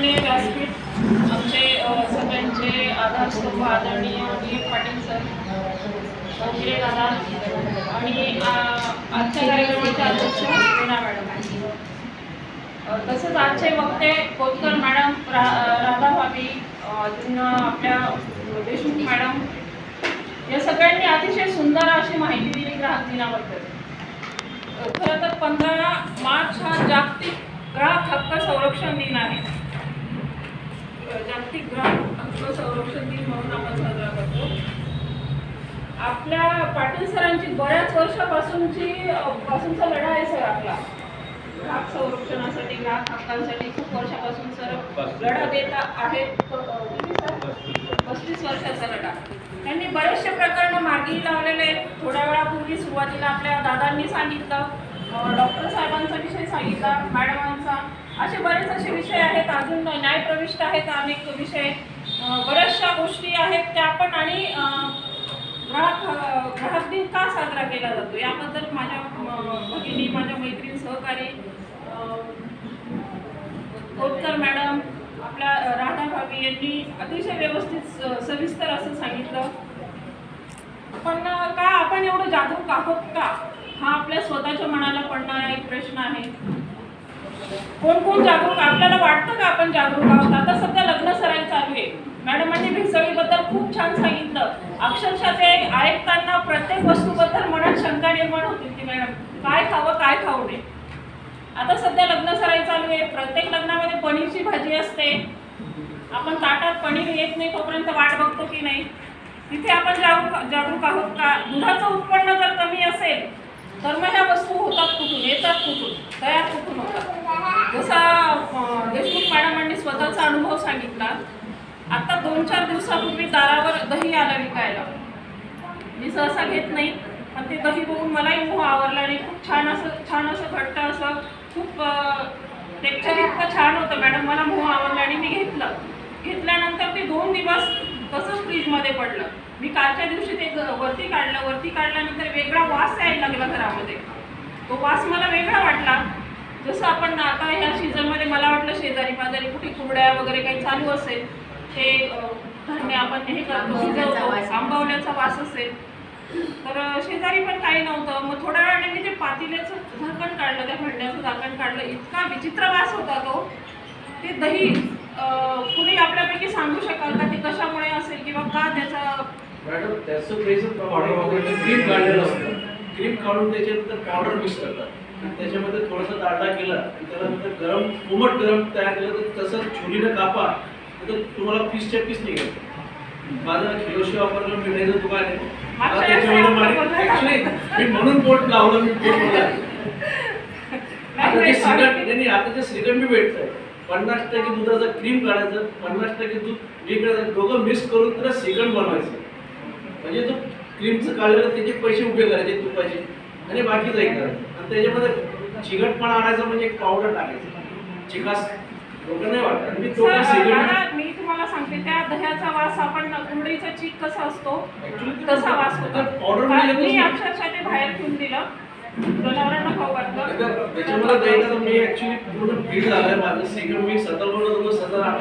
आदरणीय व्यासपीठ आमचे सगळ्यांचे आधारस्तंभ आदरणीय डी पाटील सर चौधरी दादा आणि आजच्या कार्यक्रमाचे अध्यक्ष मीना मॅडम तसंच आजचे वक्ते कोतकर मॅडम रा राधा भाभी अजून आपल्या देशमुख मॅडम या सगळ्यांनी अतिशय सुंदर अशी माहिती दिली ग्राहक दिनाबद्दल. खरं तर पंधरा मार्च हा जागतिक ग्राहक हक्क संरक्षण दिन आहे. जागतिक ग्राहक हक्क संरक्षण दिन म्हणून आपण साजरा करतो. आपल्या पाटील सरांची बऱ्याच वर्षापासूनची पासूनचा लढा आहे सर आपला. ग्राहक संरक्षणासाठी ग्राहक हक्कांसाठी खूप वर्षापासून सर लढा देत आहेत पस्तीस वर्षाचा लढा. त्यांनी बरेचसे प्रकरणं मार्गी लावलेले आहेत. थोड्या वेळापूर्वी सुरुवातीला आपल्या दादांनी सांगितलं. डॉक्टर साहेबांचा विषय सांगितला. मॅडम असे बरेच असे विषय आहेत. अजून न्यायप्रविष्ट आहेत अनेक विषय. बऱ्याचशा गोष्टी आहेत त्या पण आणि ग्राहक ग्राहक दिन का साजरा केला जातो? याबद्दल माझ्या भगिनी माझ्या मैत्रीण सहकारी कोतकर मॅडम आपल्या राधा भाभी यांनी अतिशय व्यवस्थित स- सविस्तर असं सांगितलं. पण का आपण एवढं जागरूक आहोत का? हा आपल्या स्वतःच्या मनाला पडणारा एक प्रश्न आहे. कोण कोण जागरूक? आपल्याला वाटतं का आपण जागरूक आहोत? आता सध्या लग्न सराई चालू आहे. मॅडमांनी भेसळीबद्दल खूप छान सांगितलं. अक्षरशः ते ऐकताना प्रत्येक वस्तूबद्दल मनात शंका निर्माण होती की मॅडम काय खावं काय खाऊ नये? आता सध्या लग्न सराई चालू आहे. प्रत्येक लग्नामध्ये पनीरची भाजी असते. आपण ताटात पनीर येत नाही तोपर्यंत वाट बघतो की नाही. तिथे आपण जागरूक जागरूक आहोत का दुधाचं उत्पन्न जर कमी असेल तर मग ह्या वस्तू होतात कुठून? येतात कुठून? तयार कुठून होतात? जसा देशमुख मॅडमांनी स्वतःचा अनुभव सांगितला आता दोन चार दिवसापूर्वी दारावर दही आलं विकायला. मी सहसा घेत नाही पण ते दही बघून मलाही मोह आवरला आणि खूप छान असं छान असं घट्ट असं खूप टेक्चर इतकं छान होतं मॅडम मला मोह आवडला आणि मी घेतलं. घेतल्यानंतर ते दोन दिवस तसंच फ्रीजमध्ये पडलं. मी कालच्या दिवशी ते वरती काढलं वरती काढल्यानंतर वेगळा वास यायला लागला घरामध्ये. तो वास मला वेगळा वाटला. जसं आपण आता ह्या सीझनमध्ये मला वाटलं शेजारी पाजारी कुठे कुरड्या वगैरे काही चालू असेल ते धान्य आपण हे करतो शिजवतो वास. आंबवण्याचा वास असेल. तर शेजारी पण काही नव्हतं. मग थोड्या वेळाने मी ते पातेल्याचं झाकण काढलं त्या भांड्याचं झाकण काढलं. इतका विचित्र वास होता तो. ते दही कुणी आपल्यापैकी सांगू शकाल का ते कशामुळे असेल किंवा का त्याचा मॅडम त्याचं बेस क्रीम काढलेलं असतं. क्रीम काढून त्याच्यानंतर पावडर मिक्स करतात. आणि त्याच्यामध्ये थोडासा दाटा केला आणि त्याला नंतर गरम कोमट गरम तयार केलं तर तसं छुरीनं कापा तर तुम्हाला पीसच्या पीस निघेल. माझं किलोशी वापरलं मिठाईचं दुकान आहे त्याच्यामध्ये मी म्हणून बोट लावलं मी बोट बोलला आता नाही, नाही, आता ते श्रीखंड बी भेटतंय. पन्नास टक्के दुधाचं क्रीम काढायचं पन्नास टक्के दूध वेगळं दोघं मिक्स करून त्याला श्रीखंड बनवायचं. म्हणजे तो क्रीमचं काढलेलं त्याचे पैसे उभे करायचे तुपाचे. आणि एक करायचं. आणि त्याच्यामध्ये चिकटपणा आणायचं म्हणजे एक पावडर टाकायचं. चिकास लोक नाही वाटत मी तो तुम्हाला सांगते त्या दह्याचा वास आपण कुरडईचा चीक कसा असतो? तसा वास होता. मी अक्षरशः ते बाहेर ठेवून दिलं. जनावरांना खाऊ घातलं त्याच्यामध्ये द्यायचं मी ऍक्च्युली पूर्ण फील झालंय माझं सेकंड मी बोलत होतो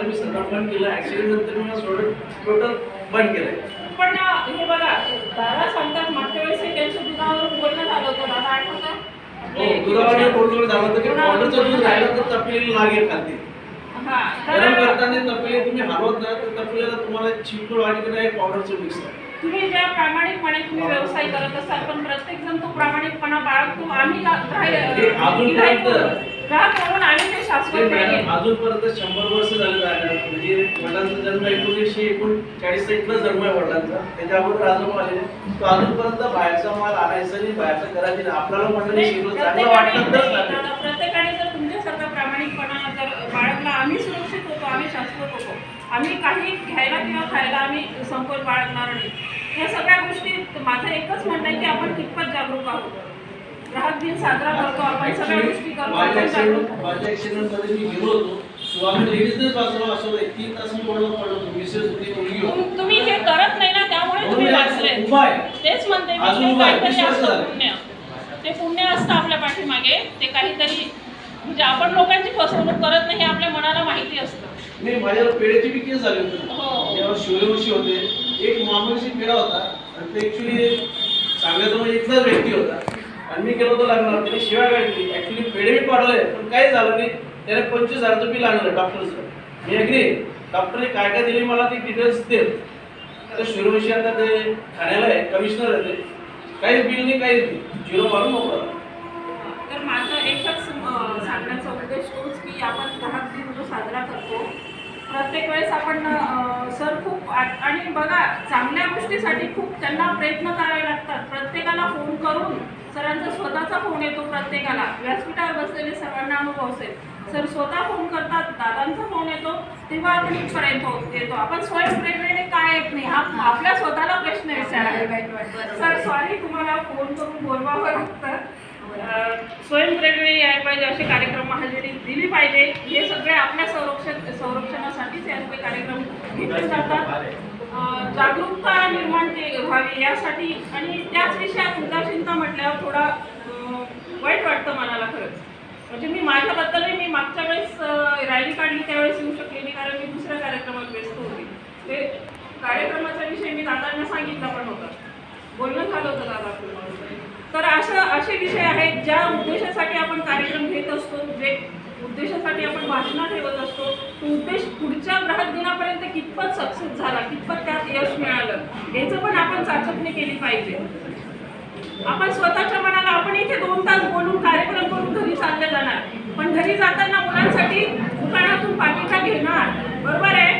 मी सतत बंद केलं ऍक्सिडेंट नंतर मी सोडून टोटल बंद केलंय पण अं, हे बघा दादा सांगतात मागच्या वेळेस त्यांच्या दुधावरून बोलणं झालं होतं. दादा आठवतं? हो झालं होतं की पावडरचं दूध राहिलं तर तपलेली लागेल खालती. हा गरम करताना तपले तुम्ही हलवत ना तर तपलेला तुम्हाला चिकट वाटत नाही पावडरचं मिक्स आहे. तुम्ही ज्या प्रामाणिकपणे तुम्ही व्यवसाय करत असाल पण प्रत्येक जण तो प्रामाणिकपणा बाळगतो. आम्ही ग्राहक म्हणून आम्ही ते शाश्वत अजूनपर्यंत शंभर वर्ष झाले आहे म्हणजे वडिलांचा जन्म एकोणीसशे एकोणचाळीसचा इथला जन्म आहे वडिलांचा. त्याच्या अगोदर आजोबा आलेले तो अजूनपर्यंत बाहेरचा माल आणायचा नाही बाहेरचं नाही. आपल्याला नाही, शिकलो चांगलं. दादा, प्रत्येकाने जर तुमच्यासारखा प्रामाणिकपणा जर बाळगला आम्ही सुरक्षित होतो आम्ही शाश्वत होतो. आम्ही काही घ्यायला किंवा खायला आम्ही संकोच बाळगणार नाही. या सगळ्या गोष्टी माझं एकच म्हणणं आहे की आपण कितपत जागरूक आहोत. ग्राहक दिन साजरा करतो आपण सगळ्या गोष्टी करतो माझ्या मी गेलो होतो. तुम्ही हे करत नाही ना त्यामुळे म्हणून तुम्ही वाचले. तेच म्हणते ते पुण्य असतं आपल्या पाठीमागे. ते काहीतरी म्हणजे आपण लोकांची फसवणूक करत नाही हे आपल्या मनाला माहिती असतं. मी माझ्यावर पेढ्याची बी केस झाली होती. हो. जेव्हा शिवरवशी होते. एक मामुलीशी पेढा होता आणि ते ऍक्च्युली सांगायचं म्हणजे इथलाच व्यक्ती होता. आणि मी गेलो होतो लग्नावर त्याने शिवाय काढली ऍक्च्युली पेढे मी पाठवले पण काही झालं नाही. त्याने पंचवीस हजारचं बिल आणलं डॉक्टरचं मी अग्री डॉक्टरने काय काय दिली मला ती डिटेल्स दे तर शिवरवशी आता ते ठाण्याला आहे कमिशनर आहे ते. काहीच बिल नाही काहीच नाही. झिरो मारून मोकळा तर माझं एकच सांगण्याचा उद्देश तोच की आपण ग्राहक दिन जो साजरा करतो. प्रत्येक वेळेस आपण सर खूप आणि बघा चांगल्या गोष्टीसाठी खूप त्यांना प्रयत्न करावे लागतात. प्रत्येकाला फोन करून सरांचा स्वतःचा फोन येतो प्रत्येकाला. व्यासपीठावर बसलेले सर्वांना अनुभव असेल. सर स्वतः फोन करतात दादांचा फोन येतो तेव्हा आपण इथपर्यंत येतो आपण स्वयंप्रेरणेने काय येत नाही? हा आपल्या स्वतःला प्रश्न विचारायला सर सॉरी तुम्हाला फोन करून बोलवावं लागतं. अं, यायला पाहिजे असे कार्यक्रम हजेरी दिली पाहिजे. हे सगळे आपल्या संरक्षण संरक्षणासाठीच या सगळे कार्यक्रम घेतले जातात. जागरूकता निर्माण व्हावी यासाठी आणि त्याच विषयात उदासीनता म्हटल्यावर थोडा वाईट वाटतं मनाला खरंच. म्हणजे मी माझ्याबद्दलही मी मागच्या वेळेस रॅली काढली त्यावेळेस येऊ शकले नाही कारण मी दुसऱ्या कार्यक्रमात व्यस्त होते. ते कार्यक्रमाचा विषय मी दादांना सांगितला पण होता. बोलणं झालं होतं दादा तर अशा असे विषय आहेत ज्या उद्देशासाठी आपण कार्यक्रम घेत असतो जे उद्देशासाठी आपण भाषणं ठेवत असतो. तो उद्देश पुढच्या ग्राहक दिनापर्यंत कितपत सक्सेस झाला कितपत त्यात यश मिळालं याचं पण आपण चाचपणी केली पाहिजे. आपण स्वतःच्या मनाला आपण इथे दोन तास बोलून कार्यक्रम करून घरी चालले जाणार. पण घरी जाताना मुलांसाठी दुकानातून पाकिटा घेणार बरोबर आहे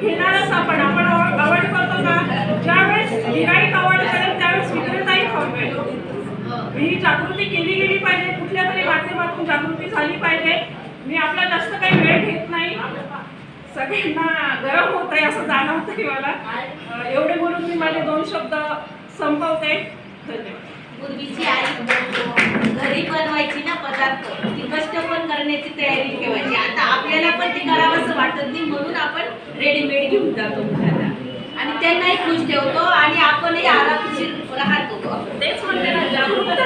घेणारच आपण आपण अवॉइड करतो का ज्यावेळेस गिराईक अवॉइड करेल त्यावेळेस विक्रेताही खवळेल ही जागृती केली गेली पाहिजे कुठल्या तरी माध्यमातून जागृती झाली पाहिजे. मी आपला जास्त काही वेळ घेत नाही. सगळ्यांना गरम होत आहे असं जाणवतंय मला. अं, एवढे बोलून मी माझे दोन शब्द संपवते. धन्यवाद. पूर्वीची आई घरी बनवायची ना पदार्थ ती कष्ट पण करण्याची तयारी ठेवायची. आता आपल्याला पण ते करावंसं वाटत नाही म्हणून आपण रेडीमेड घेऊन जातो मुलांना. आणि त्यांनाही खुश ठेवतो आणि आपणही आरामशीर राहतो. तेच म्हणते ना जागरूकता